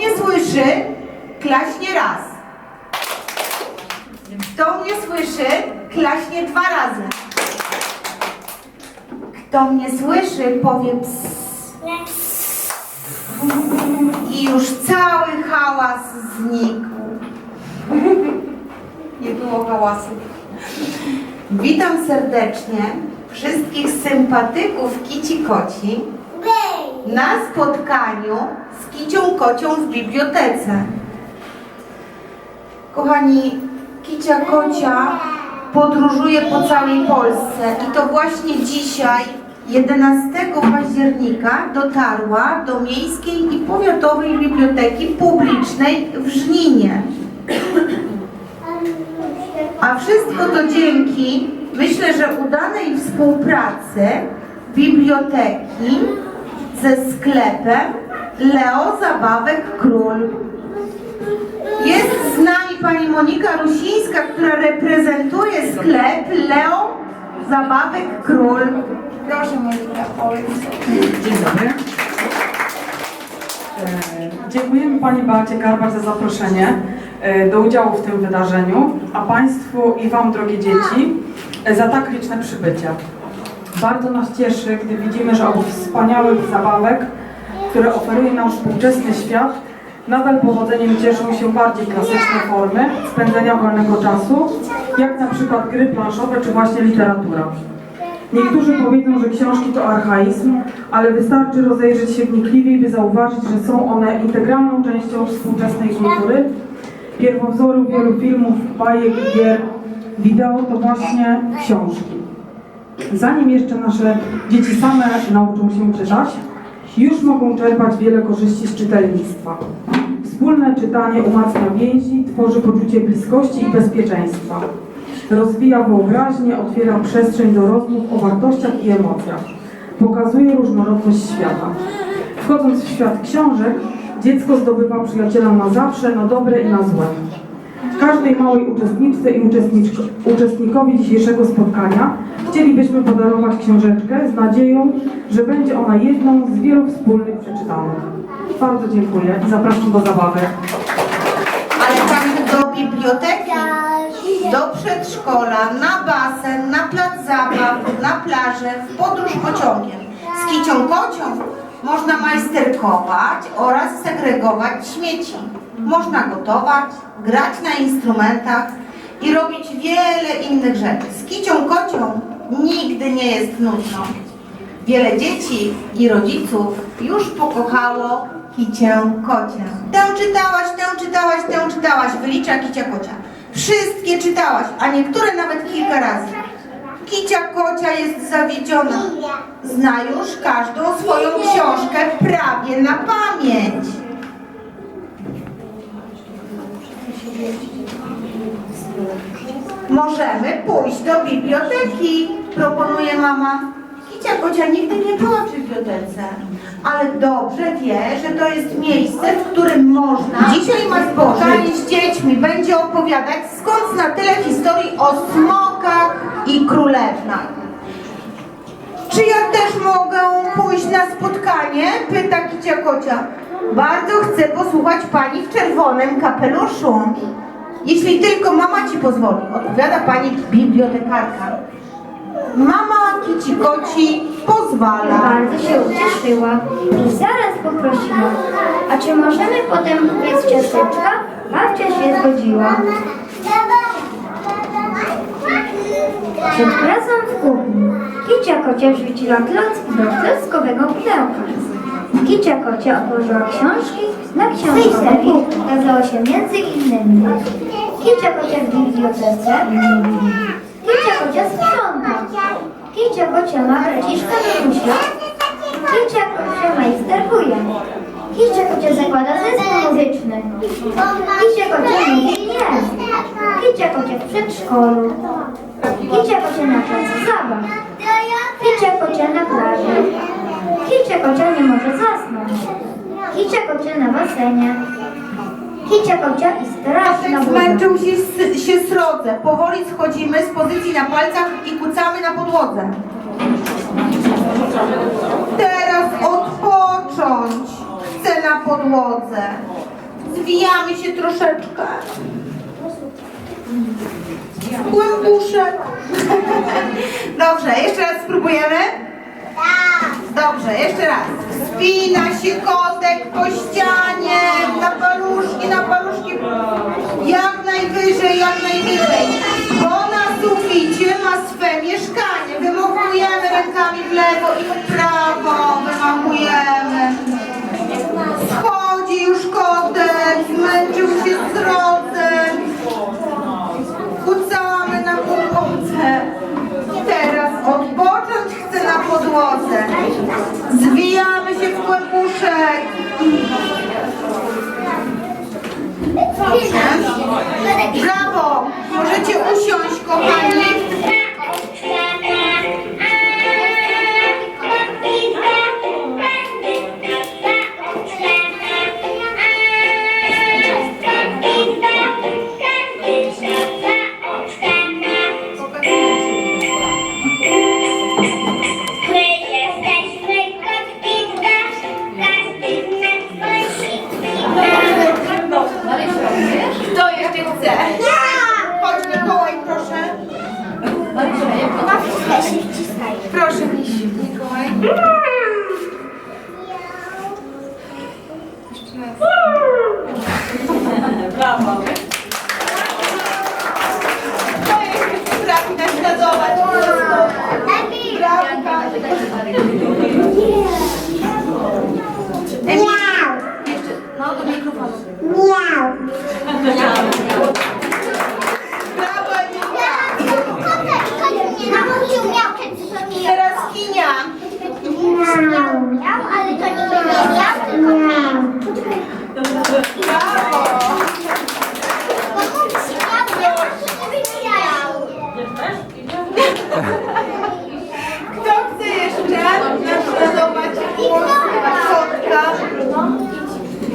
mnie słyszy, klaśnie raz. Kto mnie słyszy, klaśnie dwa razy. Kto mnie słyszy, powie ps. I już cały hałas znikł. Nie było hałasu. Witam serdecznie wszystkich sympatyków Kici Koci na spotkaniu z Kicią Kocią w bibliotece. Kochani, Kicia Kocia podróżuje po całej Polsce i to właśnie dzisiaj, 11 października, dotarła do Miejskiej i Powiatowej Biblioteki Publicznej w Żninie. A wszystko to dzięki, myślę, że udanej współpracy biblioteki ze sklepem Leo Zabawek Król. Jest z nami pani Monika Rusińska, która reprezentuje sklep Leo Zabawek Król. Proszę Monika, powiedz. Dzień dobry. E, Dziękujemy Pani Beacie Karpacz za zaproszenie e, do udziału w tym wydarzeniu, a Państwu i Wam, drogie dzieci, e, za tak liczne przybycie. Bardzo nas cieszy, gdy widzimy, że obok wspaniałych zabawek, które oferuje nam współczesny świat, nadal powodzeniem cieszą się bardziej klasyczne formy spędzenia wolnego czasu, jak na przykład gry planszowe czy właśnie literatura. Niektórzy powiedzą, że książki to archaizm, ale wystarczy rozejrzeć się wnikliwiej, by zauważyć, że są one integralną częścią współczesnej kultury. Pierwowzoru wielu filmów, bajek, gier, wideo to właśnie książki. Zanim jeszcze nasze dzieci same nauczą się czytać, już mogą czerpać wiele korzyści z czytelnictwa. Wspólne czytanie umacnia więzi, tworzy poczucie bliskości i bezpieczeństwa. Rozwija wyobraźnię, otwiera przestrzeń do rozmów o wartościach i emocjach. Pokazuje różnorodność świata. Wchodząc w świat książek, dziecko zdobywa przyjaciela na zawsze, na dobre i na złe. Każdej małej uczestniczce i uczestnikowi dzisiejszego spotkania chcielibyśmy podarować książeczkę z nadzieją, że będzie ona jedną z wielu wspólnych przeczytanych. Bardzo dziękuję i zapraszam do zabawy. Ale tam do biblioteki, do przedszkola, na basen, na plac zabaw, na plażę, w podróż pociągiem. Z kicią kocią można majsterkować oraz segregować śmieci. Można gotować, grać na instrumentach i robić wiele innych rzeczy. Z kicią kocią nigdy nie jest nudno. Wiele dzieci i rodziców już pokochało kicię kocię. Tę czytałaś, tę czytałaś, tę czytałaś, wylicza kicia kocia. Wszystkie czytałaś, a niektóre nawet kilka razy. Kicia kocia jest zawiedziona. Zna już każdą swoją książkę prawie na pamięć. Możemy pójść do biblioteki, proponuje mama. Kicia Kocia nigdy nie była w bibliotece, ale dobrze wie, że to jest miejsce, w którym można... Dzisiaj ma spotkanie z dziećmi, będzie opowiadać skąd zna tyle historii o smokach i królewnach. Czy ja też mogę pójść na spotkanie? Pyta Kicia Kocia. Bardzo chcę posłuchać pani w czerwonym kapeluszu. Jeśli tylko mama ci pozwoli, odpowiada pani bibliotekarka. Mama Kici Koci pozwala. Bardzo się ucieszyła i zaraz poprosiła. A czy możemy potem jeść ciasteczka? Babcia się zgodziła. Przed pracą w kuchni Kicia Kocia wrzuciła klocki do klockowego pudełka. Kicia Kocia otworzyła książki, na książce ukazało się między innymi Kicia Kocia w bibliotece, Kicia Kocia sprząta, Kicia Kocia ma braciszka Danusia, Kicia Kocia majsterkuje, Kicia Kocia zakłada zespół muzyczny, Kicia Kocia mówi nie, Kicia Kocia w przedszkolu, Kicia Kocia na placu zabaw, Kicia Kocia na plaży, Kicia Kocia nie może zasnąć, Kicia Kocia na basenie, Kicia Kocia i straszna burza. Zmęczył się, się srodze. Powoli schodzimy z pozycji na palcach i kucamy na podłodze. Teraz odpocząć chcę na podłodze. zwijamy się troszeczkę. Głębuszek. Dobrze, jeszcze raz spróbujemy? Dobrze, jeszcze raz. Spina się kotek po ścianie, na paluszki, na paluszki. Jak najwyżej, jak najwyżej. Bo na suficie ma swe mieszkanie. Wymachujemy rękami w lewo i w prawo. Wymachujemy. Schodzi już kotek, zmęczył się z drodze. Kucamy na podłodze. Teraz odpocząć chce na podłodze. Zwijamy się w kłębuszek. Brawo! Możecie usiąść, Proszę, Mikołaj.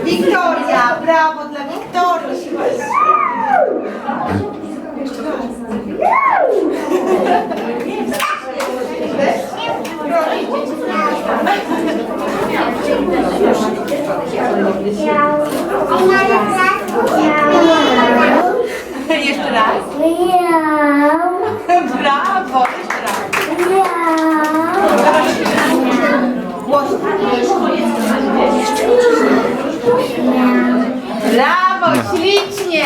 Wiktoria, brawo dla Wiktorii. Jeszcze Brawo, ślicznie.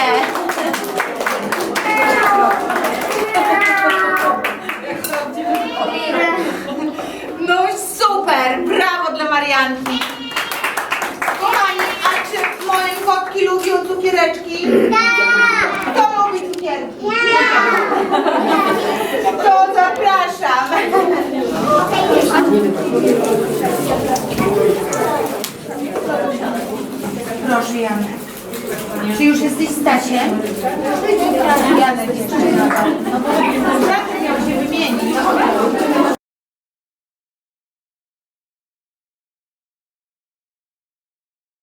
No super, brawo dla Marianki. Kochani, a czy moje kotki lubią cukiereczki? Kto lubi cukierki? To zapraszam. Proszę Janek. Czy już jesteś Stasie? Janek jeszcze. No bo się.